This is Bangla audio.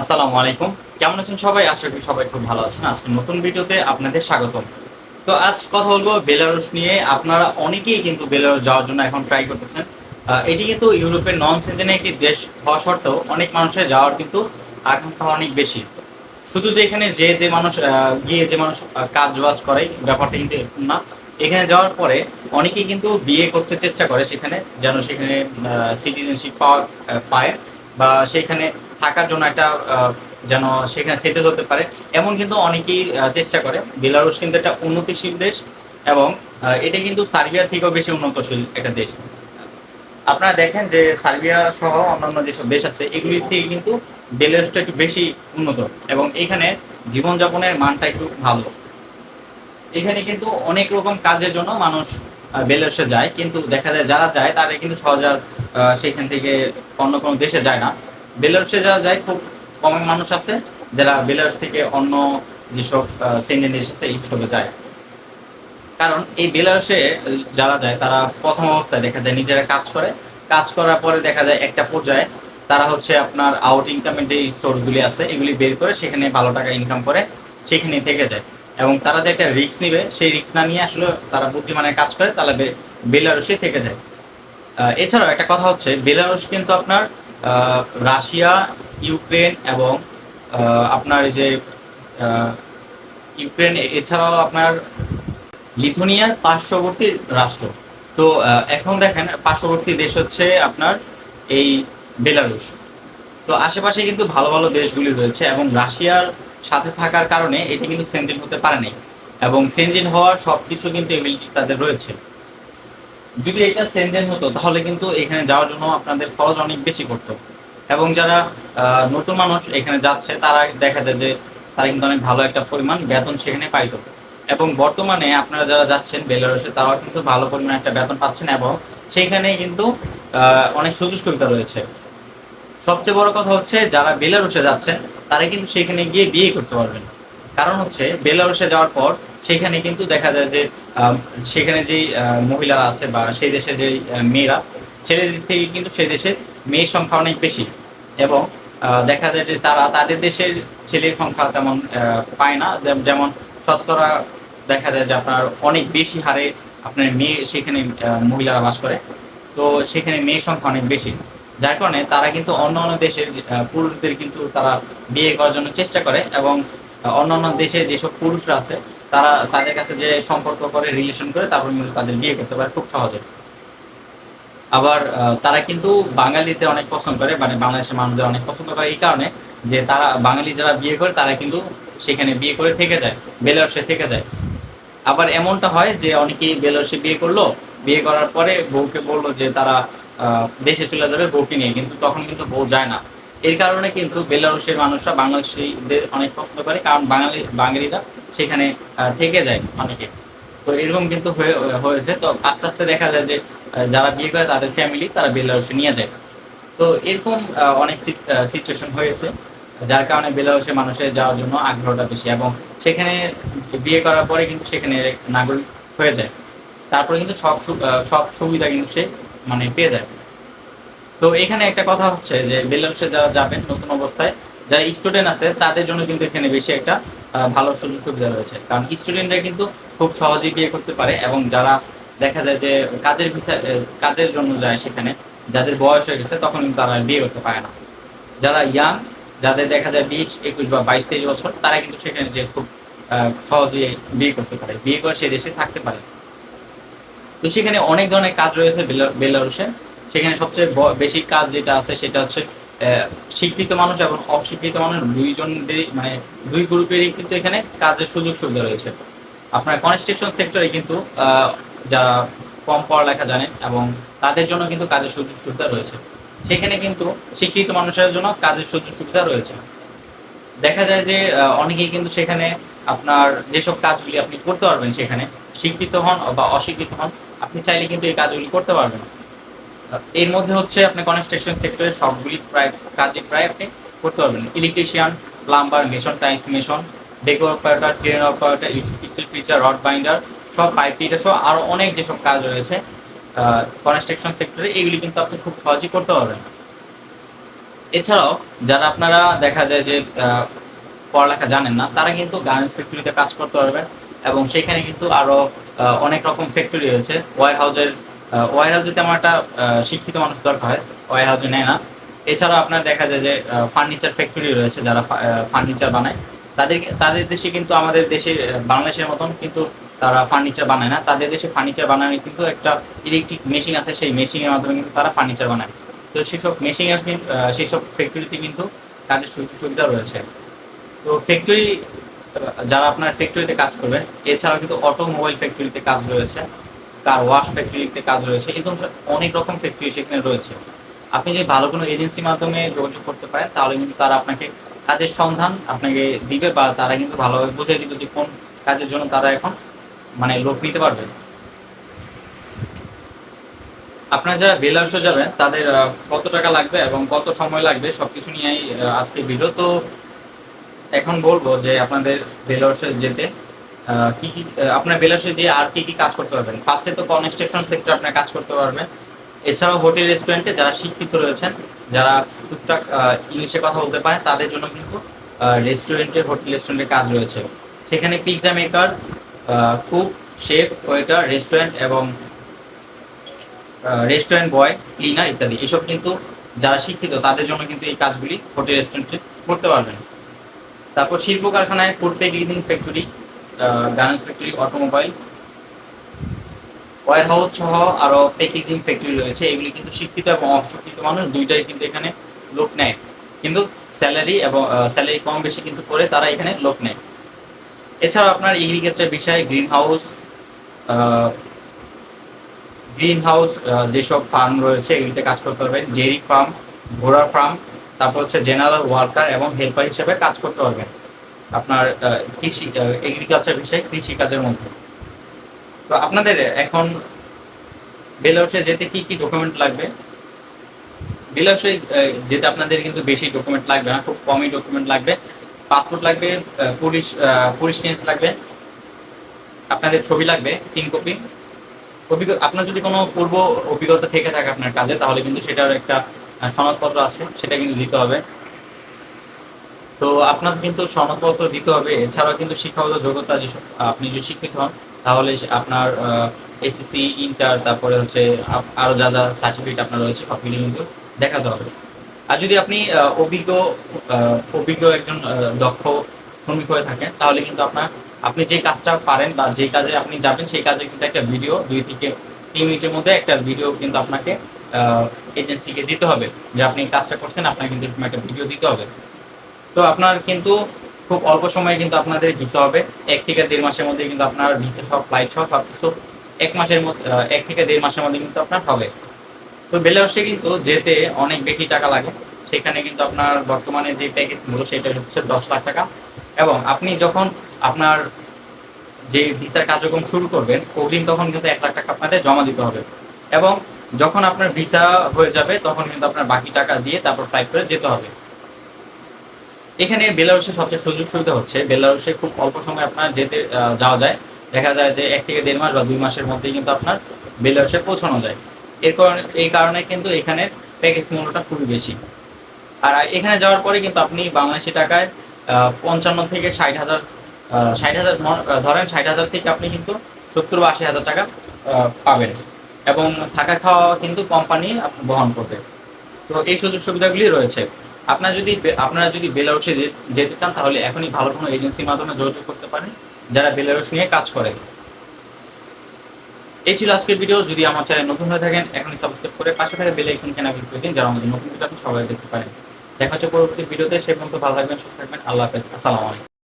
আসসালামু আলাইকুম। কেমন আছেন সবাই? আশা করি সবাই খুব ভালো আছেন। আজকে নতুন ভিডিওতে আপনাদের স্বাগতম। তো আজ কথা বলব বেলারুস নিয়ে। আপনারা অনেকেই কিন্তু বেলারুস যাওয়ার জন্য এখন ট্রাই করতেছেন। এটি কিন্তু ইউরোপের নন সেন্টেনে একটি দেশ হওয়া সত্ত্বেও অনেক মানুষের যাওয়ার কিন্তু আকাঙ্ক্ষা অনেক বেশি। শুধু যে এখানে যে যে মানুষ গিয়ে যে মানুষ কাজ বাজ করে, ব্যাপারটা কিন্তু এরকম না। এখানে যাওয়ার পরে অনেকেই কিন্তু বিয়ে করতে চেষ্টা করে সেখানে, যেন সেখানে সিটিজেনশিপ পাওয়া পায় বা সেখানে থাকার জন্য একটা যেন সেখানে সেটেল হতে পারে। এমন কিন্তু অনেকেই চেষ্টা করে। বেলারুস কিন্তু একটা উন্নতিশীল দেশ এবং এটা কিন্তু সার্বিয়ার থেকেও বেশি উন্নতশীল একটা দেশ। আপনারা দেখেন যে সার্বিয়া সহ অন্যান্য যেসব দেশ আছে এগুলির থেকে কিন্তু বেলারুসটা একটু বেশি উন্নত এবং এখানে জীবনযাপনের মানটা একটু ভালো। এখানে কিন্তু অনেক রকম কাজের জন্য মানুষ আহ, বেলারুসে যায় কিন্তু দেখা যায় যারা যায় তারা কিন্তু সহজে সেখান থেকে অন্য কোনো দেশে যায় না। বেলারুসে যারা যায়, খুব কম মানুষ আছে যারা বেলারুস থেকে অন্য যেসব সেন্ডেন দেশ আছে এইসবে যায়। কারণ এই বেলারুসে যারা যায়, তারা প্রথম অবস্থায় দেখা যায় নিজেরা কাজ করে। কাজ করার পরে দেখা যায় একটা পর্যায়ে তারা হচ্ছে আপনার আউট ইনকামের যে সোর্সগুলি আছে, এগুলি বের করে সেখানে ভালো টাকা ইনকাম করে সেখানে থেকে যায়। এবং তারা যে একটা রিস্ক নিবে, সেই রিক্স না নিয়ে আসলে তারা বুদ্ধিমানের কাজ করে, তাহলে বেলারুসে থেকে যায়। এছাড়াও একটা কথা হচ্ছে বেলারুস কিন্তু আপনার রাশিয়া, ইউক্রেন এবং আপনার যে ইউক্রেন, এছাড়াও আপনার লিথুনিয়ার পার্শ্ববর্তী রাষ্ট্র। তো এখন দেখেন, পার্শ্ববর্তী দেশ হচ্ছে আপনার এই বেলারুস তো, আশেপাশে কিন্তু ভালো ভালো দেশগুলি রয়েছে এবং রাশিয়ার সাথে থাকার কারণে এটি কিন্তু সেনজেন হতে পারে নাই। এবং সেনজেন হওয়ার সব কিছু কিন্তু এবিলিটি তাদের রয়েছে। যদি এটা সেনজেন হতো, তাহলে কিন্তু এখানে যাওয়ার জন্য আপনাদের খরচ অনেক বেশি করতো এবং যারা নতুন মানুষ এখানে যাচ্ছে, তারা দেখা যায় যে, তারা কিন্তু অনেক ভালো একটা পরিমাণ বেতন সেখানে পাইতো। এবং বর্তমানে আপনারা যারা যাচ্ছেন বেলারুসে, তারাও কিন্তু ভালো পরিমাণ একটা বেতন পাচ্ছেন এবং সেখানে কিন্তু অনেক সুযোগ সুবিধা রয়েছে। সবচেয়ে বড় কথা হচ্ছে, যারা বেলারুসে যাচ্ছেন, তারা কিন্তু সেখানে গিয়ে বিয়ে করতে পারবেন কারণ হচ্ছে, বেলারুসে যাওয়ার পর সেখানে কিন্তু দেখা যায় যে সেখানে যেই আহ, মহিলারা আছে বা সেই দেশের যে মেয়েরা ছেলেদের থেকে কিন্তু সেই দেশের মেয়ের সংখ্যা অনেক বেশি। এবং দেখা যায় যে তারা তাদের দেশের ছেলের সংখ্যা তেমন পায় না। যেমন শতকরা দেখা যায় যে আপনার অনেক বেশি হারে আপনার মেয়ে সেখানে মহিলারা বাস করে। তো সেখানে মেয়ের সংখ্যা অনেক বেশি। যার কারণে তারা কিন্তু অন্য অন্য দেশের পুরুষদের কিন্তু তারা বিয়ে করার জন্য চেষ্টা করে এবং অন্য অন্য দেশে যেসব পুরুষরা আছে তারা তাদের কাছে যে সম্পর্ক করে রিলেশন করে, তারপর কিন্তু তাদের বিয়ে করতে পারে খুব সহজে। আবার তারা কিন্তু বাঙালিতে অনেক পছন্দ করে মানে বাংলাদেশের মানুষদের অনেক পছন্দ করে এই কারণে যে তারা, বাঙালি যারা বিয়ে করে, তারা কিন্তু সেখানে বিয়ে করে থেকে যায় বেলারসে থেকে যায়। আবার এমনটা হয় যে অনেকেই বেলারসে বিয়ে করল, বিয়ে করার পরে বউকে বলল যে তারা দেশে চলে যাবে বউকে নিয়ে, কিন্তু তখন কিন্তু বউ যায় না। এর কারণে কিন্তু বেলারুশের মানুষরা বাংলাদেশিদের অনেক পছন্দ করে, কারণ বাঙালি, বাঙালিরা সেখানে থেকে যায় অনেকে। তো এরকম কিন্তু হয়ে, হয়েছে। তো আস্তে আস্তে দেখা যায় যে যারা বিয়ে করে তাদের ফ্যামিলি তারা বেলারুশে নিয়ে যায়। তো এরকম অনেক সিচুয়েশন হয়েছে, যার কারণে বেলারুশে মানুষের যাওয়ার জন্য আগ্রহটা বেশি। এবং সেখানে বিয়ে করার পরে কিন্তু সেখানে নাগরিক হয়ে যায়। তারপরে কিন্তু সব সব সুবিধা কিন্তু সে মানে পেয়ে যায়। তো এখানে একটা কথা হচ্ছে যে বেলারুশে যারা যাবেন নতুন অবস্থায়, যারা স্টুডেন্ট আছে, তাদের জন্য কিন্তু এখানে বেশি একটা ভালো সুযোগ সুবিধা রয়েছে। কারণ স্টুডেন্টরা কিন্তু খুব সহজেই বিয়ে করতে পারে এবং যারা দেখা যায় যে কাজের ভিসা কাজের জন্য যায় সেখানে, যাদের বয়স হয়ে গেছে, তখন কিন্তু তারা বিয়ে করতে পারে না। যারা ইয়াং যাদের দেখা যায় বিশ, একুশ বা বাইশ, তেইশ বছর, তারা কিন্তু সেখানে যে খুব সহজে বিয়ে করতে পারে। বিয়ে করে সে দেশে থাকতে পারে। তো সেখানে অনেক ধরনের কাজ রয়েছে বেলা- বেলারুসে সেখানে সবচেয়ে বেশি কাজ যেটা আছে সেটা হচ্ছে শিক্ষিত মানুষ এবং অশিক্ষিত মানুষ দুইজনেরই মানে দুই গ্রুপেরই কিন্তু এখানে কাজের সুযোগ সুবিধা রয়েছে। আপনার কনস্ট্রাকশন সেক্টরে কিন্তু যারা কম পড়ালেখা জানেন এবং তাদের জন্য কিন্তু কাজের সুযোগ সুবিধা রয়েছে। সেখানে কিন্তু শিক্ষিত মানুষের জন্য কাজের সুযোগ সুবিধা রয়েছে। দেখা যায় যে অনেকেই কিন্তু সেখানে আপনার যেসব কাজগুলি আপনি করতে পারবেন সেখানে শিক্ষিত হন বা অশিক্ষিত হন, আপনি চাইলে কিন্তু এই কাজগুলি করতে পারবেন। এর মধ্যে হচ্ছে আপনি কনস্ট্রাকশন সেক্টরের সবগুলি প্রায় কাজে প্রায় আপনি করতে পারবেন। Electrician plumber mason tiles mason decor operator train operator steel fixer rod binder সব পাইপ ফিটার সহ আরও অনেক যেসব কাজ রয়েছে কনস্ট্রাকশন সেক্টরে এগুলি কিন্তু আপনি খুব সহজেই করতে পারবেন। এছাড়াও যারা আপনারা দেখা যায় যে পড়ালেখা জানেন না, তারা কিন্তু গার্মেন্টস ফ্যাক্টরিতে কাজ করতে পারবেন এবং সেখানে কিন্তু আরও অনেক রকম ফ্যাক্টরি রয়েছে ওয়ার হাউসের ওয়ার হাউসে তেমন একটা শিক্ষিত মানুষ দরকার হয় ওয়ার হাউসে নেয় না। এছাড়াও আপনার দেখা যায় যে ফার্নিচার ফ্যাক্টরি রয়েছে যারা ফার্নিচার বানায়। তাদের তাদের দেশে কিন্তু আমাদের দেশে বাংলাদেশের মতন কিন্তু তারা ফার্নিচার বানায় না। তাদের দেশে ফার্নিচার বানানো কিন্তু একটা ইলেকট্রিক মেশিন আছে, সেই মেশিনের মাধ্যমে কিন্তু তারা ফার্নিচার বানায়। তো সেসব মেশিনের সেসব ফ্যাক্টরিতে কিন্তু কাজের সুযোগ সুবিধা রয়েছে। তো ফ্যাক্টরি যারা আপনার ফ্যাক্টরিতে কাজ করবেন, এছাড়াও কিন্তু অটোমোবাইল ফ্যাক্টরিতে কাজ রয়েছে। কার ওয়াশ ফ্যাক্টরিতে কাজ রয়েছে এরকম অনেক রকম ফ্যাক্টরি সেখানে রয়েছে। আপনি যদি ভালো কোনো এজেন্সির মাধ্যমে যোগাযোগ করতে পারেন, তাহলে কিন্তু তারা আপনাকে কাজের সন্ধান আপনাকে দিবে বা তারা কিন্তু ভালোভাবে বুঝিয়ে দিবে যে কোন কাজের জন্য তারা এখন মানে লোক নিতে পারবে। আপনারা যারা বেলারসে যাবেন, তাদের কত টাকা লাগবে এবং কত সময় লাগবে সবকিছু নিয়েই আজকে ভিডিও তো এখন বলব যে আপনাদের বেলারসে যেতে কি কি আপনার বেলারসে যে আর কি কি কাজ করতে পারবেন? ফার্স্টে তো কনস্ট্রাকশন সেক্টর আপনার কাজ করতে পারবেন। এছাড়াও হোটেল রেস্টুরেন্টে যারা শিক্ষিত রয়েছেন, যারা টুকটাক ইংলিশে কথা বলতে পারে, তাদের জন্য কিন্তু রেস্টুরেন্টে হোটেল রেস্টুরেন্টে কাজ রয়েছে। সেখানে pizza maker cook chef waiter restaurant এবং রেস্টুরেন্ট বয় ক্লিনার ইত্যাদি। এসব কিন্তু যারা শিক্ষিত, তাদের জন্য কিন্তু এই কাজগুলি হোটেল রেস্টুরেন্টে করতে পারবেন। তারপর শিল্প কারখানায় food packaging factory garments factory automobile warehouse সহ আরও প্যাকেজিং ফ্যাক্টরি রয়েছে। এগুলি কিন্তু শিক্ষিত এবং অশিক্ষিত মানুষ, দুইটাই কিন্তু এখানে লোক নেয়। কিন্তু স্যালারি এবং স্যালারি কম বেশি কিন্তু করে তারা এখানে লোক নেয়। এছাড়াও আপনার এগ্রিকালচার বিষয়ে গ্রিন হাউস গ্রিন হাউস যেসব ফার্ম রয়েছে, এগুলিতে কাজ করতে পারবেন। ডেয়ারি ফার্ম ঘোড়া ফার্ম তারপর হচ্ছে জেনারেল ওয়ার্কার এবং হেল্পার হিসেবে কাজ করতে পারবেন। আপনার কৃষি এগ্রিকালচার বিষয়ে কৃষি কাজের মধ্যে। তো আপনাদের এখন বেলারুসে যেতে কি কি ডকুমেন্ট লাগবে? বেলারুসে আহ, যেতে আপনাদের কিন্তু বেশি ডকুমেন্ট লাগবে না খুব কমই ডকুমেন্ট লাগবে। পাসপোর্ট লাগবে পুলিশ পুলিশ ক্লিয়ারেন্স লাগবে। আপনাদের ছবি লাগবে তিন কপি অভিজ্ঞতা আপনার যদি কোনো পূর্ব অভিজ্ঞতা থেকে থাকে আপনার কাজে তাহলে কিন্তু সেটার একটা সনদপত্র আছে সেটা কিন্তু দিতে হবে। তো আপনার কিন্তু সনদপত্র দিতে হবে। এছাড়াও কিন্তু শিক্ষাগত যোগ্যতা আপনি যদি শিক্ষিত হন, তাহলে আপনার এসএসসি ইন্টার তারপরে হচ্ছে আপ- আরও যা যা সার্টিফিকেট আপনার রয়েছে সবগুলি কিন্তু দেখাতে হবে। আর যদি আপনি অভিজ্ঞ অভিজ্ঞ একজন দক্ষ শ্রমিক হয়ে থাকেন, তাহলে কিন্তু আপনার, আপনি যে কাজটা পারেন বা যে কাজে আপনি যাবেন, সেই কাজে কিন্তু একটা ভিডিও দুই থেকে তিন মিনিটের মধ্যে একটা ভিডিও কিন্তু আপনাকে এজেন্সিকে দিতে হবে। যে আপনি কাজটা করছেন, আপনাকে কিন্তু একটা ভিডিও দিতে হবে। তো আপনার কিন্তু খুব অল্প সময়ে কিন্তু আপনাদের ভিসা হবে। এক থেকে দেড় মাসের মধ্যে কিন্তু আপনার ভিসা সব ফ্লাইট সব কিছু এক মাসের মধ্যে এক থেকে দেড় মাসের মধ্যে কিন্তু আপনার হবে। তো বেলারসে কিন্তু যেতে অনেক বেশি টাকা লাগে। সেখানে কিন্তু আপনার বর্তমানে যে প্যাকেজ মূল্য সেটা হচ্ছে দশ লাখ টাকা। এবং আপনি যখন আপনার যে ভিসার কার্যক্রম শুরু করবেন অগ্রিম তখন কিন্তু এক লাখ টাকা আপনাদের জমা দিতে হবে। এবং যখন আপনার ভিসা হয়ে যাবে, তখন কিন্তু আপনার বাকি টাকা দিয়ে তারপর ফ্লাইট করে যেতে হবে। এখানে বেলারুসের সবচেয়ে সুযোগ সুবিধা হচ্ছে বেলারুসে খুব অল্প সময় আপনার যেতে যাওয়া যায়। দেখা যায় যে এক থেকে দেড় মাস বা দুই মাসের মধ্যেই কিন্তু আপনার বেলারুসে পৌঁছানো যায়। এর কারণে, এই কারণে কিন্তু এখানে প্যাকেজ মূল্যটা খুবই বেশি। আর এখানে যাওয়ার পরে কিন্তু আপনি বাংলাদেশি টাকায় পঞ্চান্ন থেকে ষাট হাজার ষাট হাজার ধরেন ষাট হাজার থেকে আপনি কিন্তু সত্তর বা আশি হাজার টাকা পাবেন। এবং থাকা খাওয়া কিন্তু কোম্পানি বহন করবে। তো এই সুযোগ সুবিধাগুলি রয়েছে। আপনার যদি আপনারা যদি বেলারুসে যেতে চান, তাহলে এখনই ভালো কোনো এজেন্সির মাধ্যমে যোগাযোগ করতে পারেন, যারা বেলারুস নিয়ে কাজ করে। এই ছিল আজকের ভিডিও যদি আমার চ্যানেল নতুন হয়ে থাকেন, এখনই সাবস্ক্রাইব করে পাশে থাকা বেল আইকন কেন ক্লিক করে দিন, যারা আমাদের নতুন ভিডিও আপনি সবাই দেখতে পারেন। দেখা হচ্ছে পরবর্তী ভিডিওতে সে পর্যন্ত ভালো থাকবেন, সুস্থ থাকবেন। আল্লাহ হাফেজ। আসসালামু আলাইকুম।